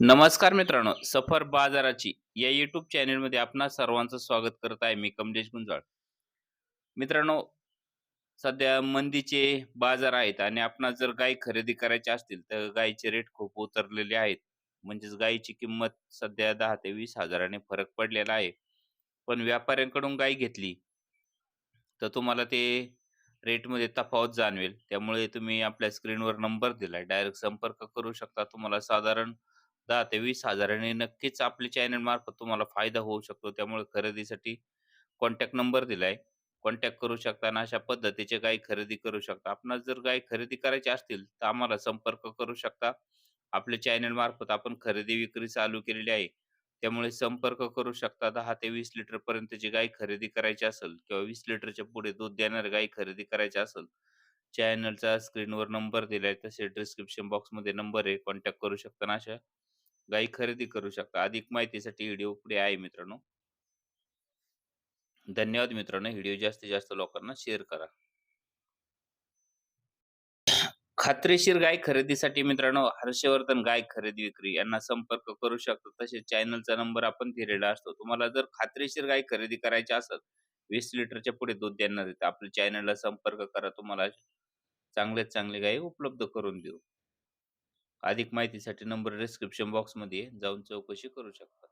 नमस्कार मित्रांनो सफर बाजाराची या युट्यूब चॅनेलमध्ये आपणा सर्वांचं स्वागत करत आहे मी कमलेश गुंजाळ. मित्रांनो सध्या मंदीचे बाजार आहेत आणि आपणा जर गाय खरेदी करायचे असतील तर गायीचे रेट खूप उतरलेले आहेत. म्हणजेच गायीची किंमत सध्या दहा ते वीस हजाराने फरक पडलेला आहे. पण व्यापाऱ्यांकडून गाय घेतली तर तुम्हाला ते रेटमध्ये तफावत जाणवेल. त्यामुळे तुम्ही आपल्या स्क्रीनवर नंबर दिलाय. डायरेक्ट संपर्क करू शकता तुम्हाला साधारण दहा ते वीस हजारांनी नक्कीच आपल्या चॅनल मार्फत तुम्हाला फायदा होऊ शकतो. त्यामुळे खरेदीसाठी कॉन्टॅक्ट नंबर दिलाय. कॉन्टॅक्ट करू शकता आणि अशा पद्धतीचे गाय खरेदी करू शकता. आपणास जर गाय खरेदी करायची असतील तर आम्हाला संपर्क करू शकता. आपल्या चॅनल मार्फत आपण खरेदी विक्री चालू केलेली आहे. त्यामुळे संपर्क करू शकता. दहा ते वीस लिटर पर्यंतची गाय खरेदी करायची असेल किंवा वीस लिटरच्या पुढे दूध देणारी गाय खरेदी करायची असेल चॅनलचा स्क्रीनवर नंबर दिलाय. तसे डिस्क्रिप्शन बॉक्समध्ये नंबर आहे. कॉन्टॅक्ट करू शकता ना अशा गायी खरेदी करू शकता. अधिक माहितीसाठी व्हिडिओ पुढे आहे मित्रांनो. धन्यवाद मित्रांनो. व्हिडिओ जास्तीत जास्त लोकांना शेअर करा. खात्रीशीर गाय खरेदीसाठी मित्रांनो हर्षवर्धन गाय खरेदी विक्री यांना संपर्क करू शकता. तसेच चॅनलचा नंबर आपण दिलेला असतो. तुम्हाला जर खात्रीशीर गाय खरेदी करायची असेल वीस लिटरच्या पुढे दूध देणार आपल्या चॅनलला संपर्क करा. तुम्हाला चांगल्यात चांगली गाय उपलब्ध करून देऊ. अधिक माहितीसाठी नंबर डिस्क्रिप्शन बॉक्समध्ये जाऊन चौकशी करू शकता.